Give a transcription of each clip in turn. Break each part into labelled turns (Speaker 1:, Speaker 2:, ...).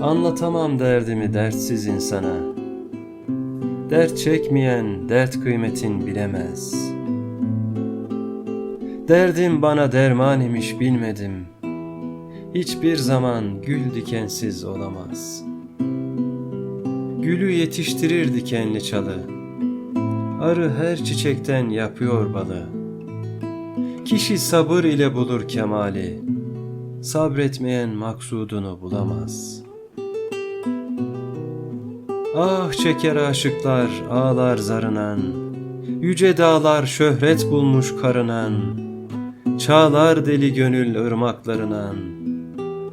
Speaker 1: Anlatamam derdimi dertsiz insana. Dert çekmeyen dert kıymetin bilemez. Derdim bana derman imiş bilmedim. Hiçbir zaman gül dikensiz olamaz. Gülü yetiştirir dikenli çalı. Arı her çiçekten yapıyor balı. Kişi sabır ile bulur kemali. Sabretmeyen maksudunu bulamaz. Ah çeker aşıklar ağlar zarınan, Yüce dağlar şöhret bulmuş karınan, Çağlar deli gönül ırmaklarından,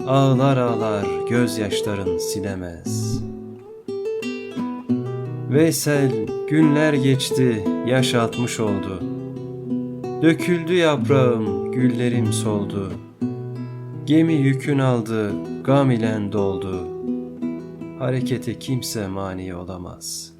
Speaker 1: Ağlar ağlar gözyaşların silemez. Veysel günler geçti yaş altmış oldu. Döküldü yaprağım güllerim soldu. Gemi yükün aldı gam ile doldu. Harekete kimse mani olamaz.''